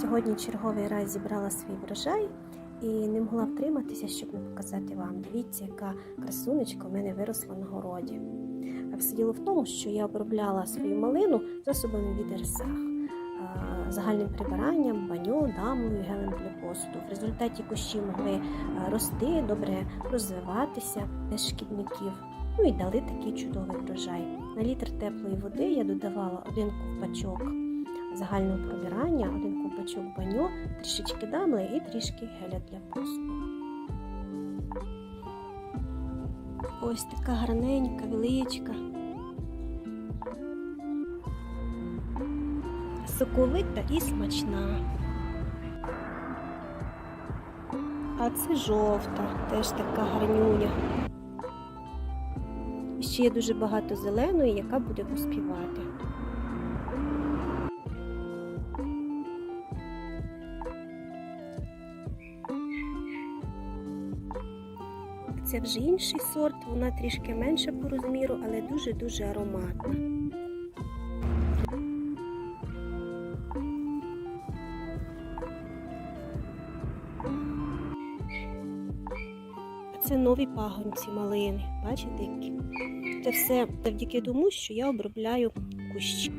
Сьогодні черговий раз зібрала свій врожай і не могла втриматися, щоб не показати вам. Дивіться, яка красунечка в мене виросла на городі. Все діло в тому, що я обробляла свою малину засобами від РСАХ, загальним прибиранням, баню, дамою, гелем для посуду. В результаті кущі могли рости, добре розвиватися без шкідників. Ну і дали такий чудовий врожай. На літр теплої води я додавала один ковпачок загального пробирання, один ковпачок баньо, трішечки дамли і трішки геля для посуду. Ось така гарненька, величка. Соковита і смачна. А це жовта, теж така гарнюня. І Ще є дуже багато зеленої, яка буде поспівати. Це вже інший сорт, вона трішки менша по розміру, але дуже-дуже ароматна. Це нові пагонці малини. Бачите? Це все завдяки тому, що я обробляю кущі.